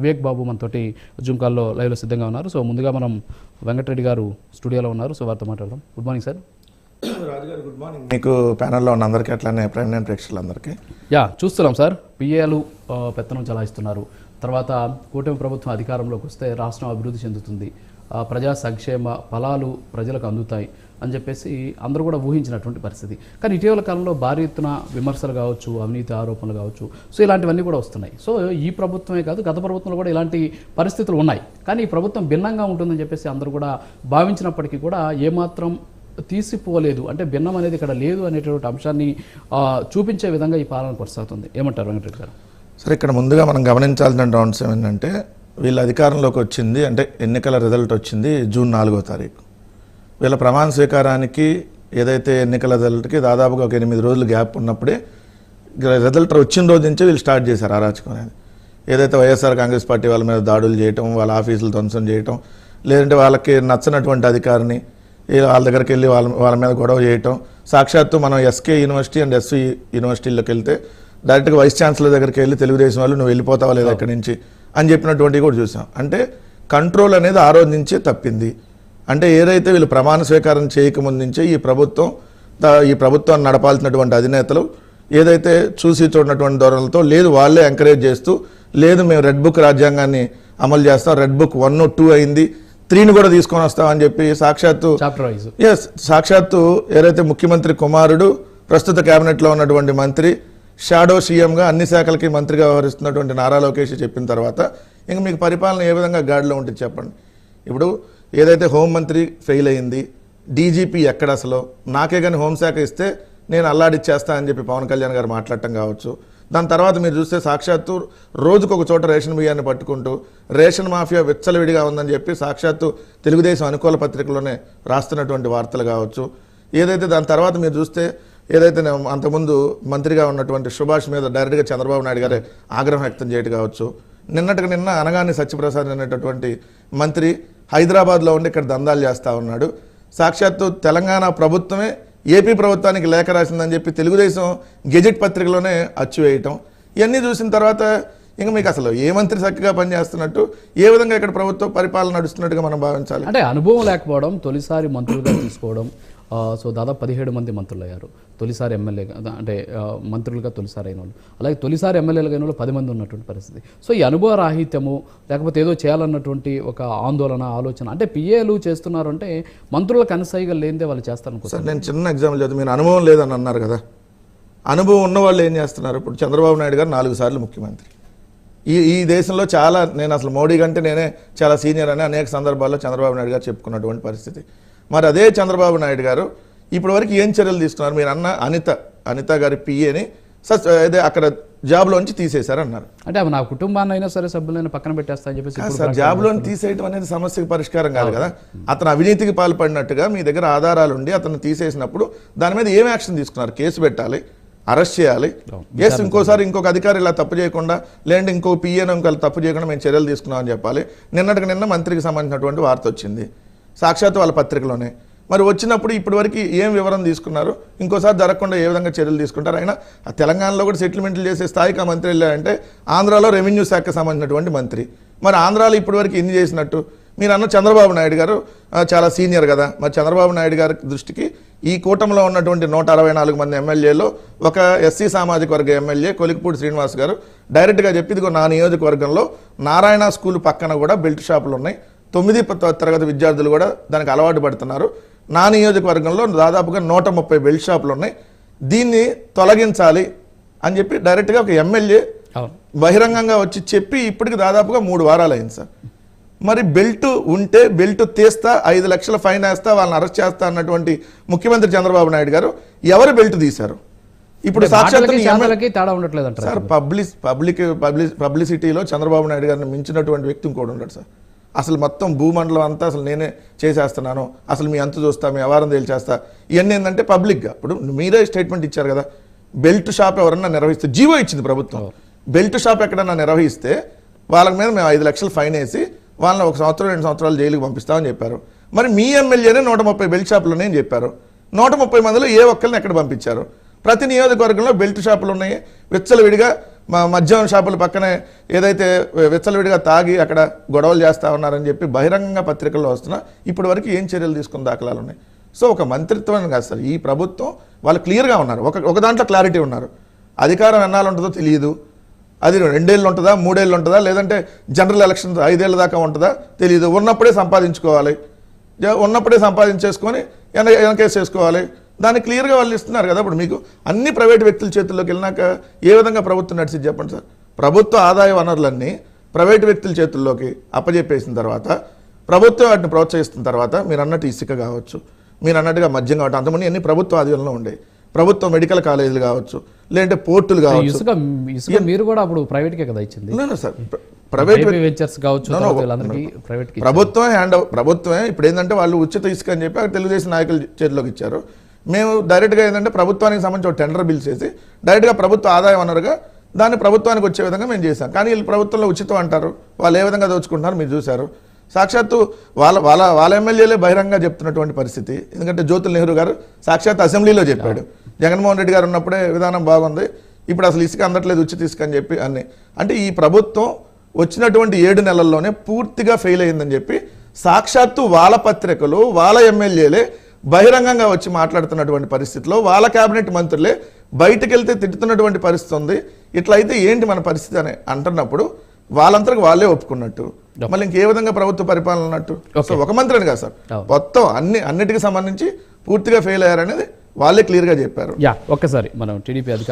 వివేక్ బాబు మనతోటి జూమ్ కాల్లో లైవ్లో సిద్ధంగా ఉన్నారు. సో ముందుగా మనం వెంకటరెడ్డి గారు స్టూడియోలో ఉన్నారు. సో వారితో మాట్లాడదాం. గుడ్ మార్నింగ్ సార్ రాజుగారు గుడ్ మార్నింగ్ మీకు ప్యానల్లో ఉన్న అందరికీ అట్లానే ప్రెగ్నెంట్ ప్రేక్షకులందరికీ. యా చూస్తున్నాం సార్ పిఏలు పెత్తనం చలాయిస్తున్నారు. తర్వాత కూటమి ప్రభుత్వం అధికారంలోకి వస్తే రాష్ట్రం అభివృద్ధి చెందుతుంది. ప్రజా సంక్షేమ ఫలాలు ప్రజలకు అందుతాయి అని చెప్పేసి అందరూ కూడా ఊహించినటువంటి పరిస్థితి. కానీ ఇటీవల కాలంలో భారీ ఎత్తున విమర్శలు కావచ్చు అవినీతి ఆరోపణలు కావచ్చు సో ఇలాంటివన్నీ కూడా వస్తున్నాయి. సో ఈ ప్రభుత్వమే కాదు గత ప్రభుత్వంలో కూడా ఇలాంటి పరిస్థితులు ఉన్నాయి. కానీ ఈ ప్రభుత్వం భిన్నంగా ఉంటుందని చెప్పేసి అందరూ కూడా భావించినప్పటికీ కూడా ఏమాత్రం తీసిపోలేదు. అంటే భిన్నం అనేది ఇక్కడ లేదు అనేటువంటి అంశాన్ని చూపించే విధంగా ఈ పాలన కొనసాగుతుంది. ఏమంటారు వెంకటరెడ్డి గారు? సరే ఇక్కడ ముందుగా మనం గమనించాల్సిన అంశం ఏంటంటే వీళ్ళ అధికారంలోకి వచ్చింది అంటే ఎన్నికల రిజల్ట్ వచ్చింది జూన్ నాలుగో తారీఖు. వీళ్ళ ప్రమాణ స్వీకారానికి ఏదైతే ఎన్నికల రిజల్ట్కి దాదాపుగా ఒక ఎనిమిది రోజులు గ్యాప్ ఉన్నప్పుడే రిజల్ట్ వచ్చిన రోజు నుంచే వీళ్ళు స్టార్ట్ చేశారు అరాచకం అనేది. ఏదైతే వైఎస్ఆర్ కాంగ్రెస్ పార్టీ వాళ్ళ మీద దాడులు చేయటం వాళ్ళ ఆఫీసులు ధ్వంసం చేయటం లేదంటే వాళ్ళకి నచ్చనటువంటి అధికారిని వాళ్ళ దగ్గరికి వెళ్ళి వాళ్ళ వాళ్ళ మీద గొడవ చేయటం సాక్షాత్తు మనం ఎస్కే యూనివర్సిటీ అండ్ ఎస్వి యూనివర్సిటీలోకి వెళ్తే డైరెక్ట్గా వైస్ ఛాన్సలర్ దగ్గరికి వెళ్ళి తెలుగుదేశం వాళ్ళు నువ్వు వెళ్ళిపోతావా లేదా ఇక్కడి నుంచి? అని చెప్పినటువంటివి కూడా చూసాం. అంటే కంట్రోల్ అనేది ఆ రోజు నుంచే తప్పింది. అంటే ఏదైతే వీళ్ళు ప్రమాణ స్వీకారం చేయకముందు నుంచే ఈ ప్రభుత్వం ఈ ప్రభుత్వాన్ని నడపాల్సినటువంటి అధినేతలు ఏదైతే చూసి చూడనటువంటి ధోరణులతో లేదు వాళ్ళే ఎంకరేజ్ చేస్తూ లేదు మేము రెడ్ బుక్ రాజ్యాంగాన్ని అమలు చేస్తాం రెడ్ బుక్ వన్ టూ అయింది త్రీని కూడా తీసుకొని వస్తామని చెప్పి సాక్షాత్తు ఎస్ సాక్షాత్తు ఏదైతే ముఖ్యమంత్రి కుమారుడు ప్రస్తుత కేబినెట్లో ఉన్నటువంటి మంత్రి షాడో సీఎంగా అన్ని శాఖలకి మంత్రిగా వ్యవహరిస్తున్నటువంటి నారా లోకేష్ చెప్పిన తర్వాత ఇంక మీకు పరిపాలన ఏ విధంగా గాడిలో ఉంటుంది చెప్పండి. ఇప్పుడు ఏదైతే హోంమంత్రి ఫెయిల్ అయింది డీజీపీ ఎక్కడ అసలు? నాకే కానీ హోంశాఖ ఇస్తే నేను అల్లాడిచ్చేస్తా అని చెప్పి పవన్ కళ్యాణ్ గారు మాట్లాడటం కావచ్చు. దాని తర్వాత మీరు చూస్తే సాక్షాత్తు రోజుకు ఒక చోట రేషన్ బియ్యాన్ని పట్టుకుంటూ రేషన్ మాఫియా విచ్చలవిడిగా ఉందని చెప్పి సాక్షాత్తు తెలుగుదేశం అనుకూల పత్రికలోనే రాస్తున్నటువంటి వార్తలు కావచ్చు. ఏదైతే దాని తర్వాత మీరు చూస్తే ఏదైతే అంతకుముందు మంత్రిగా ఉన్నటువంటి సుభాష్ మీద డైరెక్ట్గా చంద్రబాబు నాయుడు గారే ఆగ్రహం వ్యక్తం చేయడం కావచ్చు. నిన్నటికి నిన్న అనగానే సత్యప్రసాద్ అనేటటువంటి మంత్రి హైదరాబాద్లో ఉండి ఇక్కడ దందాలు చేస్తూ ఉన్నాడు. సాక్షాత్తు తెలంగాణ ప్రభుత్వమే ఏపీ ప్రభుత్వానికి లేఖ రాసిందని చెప్పి తెలుగుదేశం గెజెట్ పత్రికలోనే అచ్చు వేయటం. ఇవన్నీ చూసిన తర్వాత ఇంకా మీకు అసలు ఏ మంత్రి చక్కగా పనిచేస్తున్నట్టు ఏ విధంగా ఇక్కడ ప్రభుత్వ పరిపాలన నడుస్తున్నట్టుగా మనం భావించాలి? అంటే అనుభవం లేకపోవడం తొలిసారి మంత్రులుగా తీసుకోవడం సో దాదాపు పదిహేడు మంది మంత్రులు అయ్యారు తొలిసారి ఎమ్మెల్యేగా అంటే మంత్రులుగా తొలిసారి అయిన వాళ్ళు అలాగే తొలిసారి ఎమ్మెల్యేలుగా అయిన వాళ్ళు పది మంది ఉన్నటువంటి పరిస్థితి. సో ఈ అనుభవ రాహిత్యము లేకపోతే ఏదో చేయాలన్నటువంటి ఒక ఆందోళన ఆలోచన అంటే పిఏలు చేస్తున్నారు అంటే మంత్రులకు అనుసైగా లేనిదే వాళ్ళు చేస్తారనుకో సార్ నేను చిన్న ఎగ్జాంపుల్ చెప్తాను మీరు అనుభవం లేదని అన్నారు కదా. అనుభవం ఉన్న వాళ్ళు ఏం చేస్తున్నారు? ఇప్పుడు చంద్రబాబు నాయుడు గారు నాలుగు సార్లు ముఖ్యమంత్రి. ఈ ఈ దేశంలో చాలా నేను అసలు మోడీ కంటే నేనే చాలా సీనియర్ అని అనేక సందర్భాల్లో చంద్రబాబు నాయుడు గారు చెప్పుకున్నటువంటి పరిస్థితి. మరి అదే చంద్రబాబు నాయుడు గారు ఇప్పటి వరకు ఏం చర్యలు తీసుకున్నారు? మీరు అన్న అనిత అనిత గారి పిఏని సస్ అదే అక్కడ జాబ్లోంచి తీసేశారు అన్నారు. అంటే నా కుటుంబాన్ని అయినా సరే సభ్యులైనా పక్కన పెట్టేస్తా అని చెప్పేసి సార్ జాబ్లోని తీసేయడం అనేది సమస్యకి పరిష్కారం కాదు కదా. అతను అవినీతికి పాల్పడినట్టుగా మీ దగ్గర ఆధారాలు ఉండి అతను తీసేసినప్పుడు దాని మీద ఏం యాక్షన్ తీసుకున్నారు? కేసు పెట్టాలి అరెస్ట్ చేయాలి. ఎస్ ఇంకోసారి ఇంకొక అధికారి ఇలా తప్పు చేయకుండా లేదంటే ఇంకో పిఎన్ ఇంకో తప్పు చేయకుండా మేము చర్యలు తీసుకున్నామని చెప్పాలి. నిన్నటికి నిన్న మంత్రికి సంబంధించినటువంటి వార్త వచ్చింది. సాక్షాత్ వాళ్ళ పత్రికలోనే. మరి వచ్చినప్పుడు ఇప్పటి వరకు ఏం వివరం తీసుకున్నారు? ఇంకోసారి జరగకుండా ఏ విధంగా చర్యలు తీసుకుంటారు? అయినా ఆ తెలంగాణలో కూడా సెటిల్మెంట్లు చేసే స్థాయికి ఆ మంత్రి వెళ్ళారంటే ఆంధ్రాలో రెవెన్యూ శాఖకు సంబంధించినటువంటి మంత్రి. మరి ఆంధ్రాలో ఇప్పటి వరకు ఎన్ని చేసినట్టు? మీరు అన్న చంద్రబాబు నాయుడు గారు చాలా సీనియర్ కదా. మరి చంద్రబాబు నాయుడు గారి దృష్టికి ఈ కూటమిలో ఉన్నటువంటి నూట అరవై నాలుగు మంది ఎమ్మెల్యేలో ఒక ఎస్సీ సామాజిక వర్గ ఎమ్మెల్యే కొలికిపూడి శ్రీనివాస్ గారు డైరెక్ట్గా చెప్పి ఇదిగో నా నియోజకవర్గంలో నారాయణ స్కూల్ పక్కన కూడా బెల్ట్ షాపులు ఉన్నాయి. తొమ్మిది తరగతి విద్యార్థులు కూడా దానికి అలవాటు పడుతున్నారు. నా నియోజకవర్గంలో దాదాపుగా నూట ముప్పై బెల్ట్ షాపులు ఉన్నాయి. దీన్ని తొలగించాలి అని చెప్పి డైరెక్ట్గా ఒక ఎమ్మెల్యే బహిరంగంగా వచ్చి చెప్పి ఇప్పటికి దాదాపుగా మూడు వారాలు అయింది సార్. మరి బెల్ట్ ఉంటే బెల్ట్ తీస్తా ఐదు లక్షల ఫైన్ వేస్తా వాళ్ళని అరెస్ట్ చేస్తా అన్నటువంటి ముఖ్యమంత్రి చంద్రబాబు నాయుడు గారు ఎవరు బెల్ట్ తీశారు? ఇప్పుడు అంటారు సార్ పబ్లిక్ పబ్లిక్ పబ్లిక్ పబ్లిసిటీలో చంద్రబాబు నాయుడు గారిని మించినటువంటి వ్యక్తి ఇంకోటి ఉంటాడు సార్. అసలు మొత్తం భూమండలం అంతా అసలు నేనే చేసేస్తున్నాను అసలు మీ అంతు చూస్తా మీ వ్యవహారం తేల్చేస్తా. ఇవన్నీ ఏంటంటే పబ్లిక్గా ఇప్పుడు మీరే స్టేట్మెంట్ ఇచ్చారు కదా బెల్ట్ షాప్ ఎవరన్నా నిర్వహిస్తే జీవో ఇచ్చింది ప్రభుత్వం. బెల్ట్ షాప్ ఎక్కడన్నా నిర్వహిస్తే వాళ్ళ మీద మేము ఐదు లక్షలు ఫైన్ వేసి వాళ్ళని ఒక సంవత్సరం రెండు సంవత్సరాలు జైలుకి పంపిస్తామని చెప్పారు. మరి మీ ఎమ్మెల్యేనే నూట ముప్పై బెల్ట్ షాపులు ఉన్నాయని చెప్పారు. నూట ముప్పై మందిలో ఏ ఒక్కరిని ఎక్కడ పంపించారు? ప్రతి నియోజకవర్గంలో బెల్ట్ షాపులు ఉన్నాయి. విచ్చలవిడిగా మా మద్యం షాపుల పక్కనే ఏదైతే విచ్చలవిడిగా తాగి అక్కడ గొడవలు చేస్తా ఉన్నారని చెప్పి బహిరంగంగా పత్రికల్లో వస్తున్నా ఇప్పటి వరకు ఏం చర్యలు తీసుకున్న దాఖలాలు ఉన్నాయి? సో ఒక మంత్రిత్వం కాదు సార్. ఈ ప్రభుత్వం వాళ్ళు క్లియర్గా ఉన్నారు. ఒక ఒక దాంట్లో క్లారిటీ ఉన్నారు. అధికారం ఎన్నాళ్ళు ఉంటుందో తెలియదు. అది రెండేళ్ళు ఉంటుందా మూడేళ్ళు ఉంటుందా లేదంటే జనరల్ ఎలక్షన్ ఐదేళ్ళ దాకా ఉంటుందా తెలియదు ఉన్నప్పుడే సంపాదించుకోవాలి. ఉన్నప్పుడే సంపాదించేసుకొని వెనకేసేసుకోవాలి దాన్ని క్లియర్గా వాళ్ళు ఇస్తున్నారు కదా. ఇప్పుడు మీకు అన్ని ప్రైవేట్ వ్యక్తుల చేతుల్లోకి వెళ్ళినాక ఏ విధంగా ప్రభుత్వం నడిచింది చెప్పండి సార్? ప్రభుత్వ ఆదాయ వనరులన్నీ ప్రైవేట్ వ్యక్తుల చేతుల్లోకి అప్పజెప్పేసిన తర్వాత ప్రభుత్వం వాటిని ప్రోత్సహిస్తున్న తర్వాత మీరు అన్నట్టు ఇసుక కావచ్చు మీరు అన్నట్టుగా మద్యం కావచ్చు అంతమంది అన్ని ప్రభుత్వ ఆధీనంలో ఉండే ప్రభుత్వ మెడికల్ కాలేజీలు కావచ్చు లేదంటే పోర్టులు కావచ్చు. మీరు కూడా అప్పుడు ప్రైవేట్కే కదా ఇచ్చింది? సార్. ప్ర- ప్రైవేట్ వెంచర్స్ కావచ్చు ప్రభుత్వమే హ్యాండ్ ప్రభుత్వమే ఇప్పుడు ఏంటంటే వాళ్ళు ఉచిత ఇసుక అని చెప్పి తెలుగుదేశం నాయకుల చేతిలోకి ఇచ్చారు. మేము డైరెక్ట్గా ఏంటంటే ప్రభుత్వానికి సంబంధించి ఒక టెండర్ బిల్ చేసి డైరెక్ట్గా ప్రభుత్వ ఆదాయ వనరుగా దాన్ని ప్రభుత్వానికి వచ్చే విధంగా మేము చేశాం. కానీ వీళ్ళు ప్రభుత్వంలో ఉచితం అంటారు. వాళ్ళు ఏ విధంగా దోచుకుంటున్నారు మీరు చూశారు. సాక్షాత్తు వాళ్ళ వాళ్ళ వాళ్ళ ఎమ్మెల్యేలే బహిరంగంగా చెప్తున్నటువంటి పరిస్థితి. ఎందుకంటే జ్యోతుల్ నెహ్రూ గారు సాక్షాత్ అసెంబ్లీలో చెప్పాడు. జగన్మోహన్ రెడ్డి గారు ఉన్నప్పుడే విధానం బాగుంది. ఇప్పుడు అసలు ఇసుక అందట్లేదు ఉచిత ఇసుక అని చెప్పి అన్ని. అంటే ఈ ప్రభుత్వం వచ్చినటువంటి ఏడు నెలల్లోనే పూర్తిగా ఫెయిల్ అయిందని చెప్పి సాక్షాత్తు వాళ్ళ పత్రికలు వాళ్ళ ఎమ్మెల్యేలే బహిరంగంగా వచ్చి మాట్లాడుతున్నటువంటి పరిస్థితిలో వాళ్ళ కేబినెట్ మంత్రులే బయటకు వెళ్తే తిట్టుతున్నటువంటి పరిస్థితి ఉంది. ఇట్లయితే ఏంటి మన పరిస్థితి అని అంటున్నప్పుడు వాళ్ళంతరకు వాళ్ళే ఒప్పుకున్నట్టు. మళ్ళీ ఇంకే విధంగా ప్రభుత్వ పరిపాలన ఉన్నట్టు. సో ఒక మంత్రి అని కాదు సార్. మొత్తం అన్ని అన్నిటికీ సంబంధించి పూర్తిగా ఫెయిల్ అయ్యారనేది వాళ్ళే క్లియర్గా చెప్పారు. యా ఒక్కసారి మనం టీడీపీ అధికార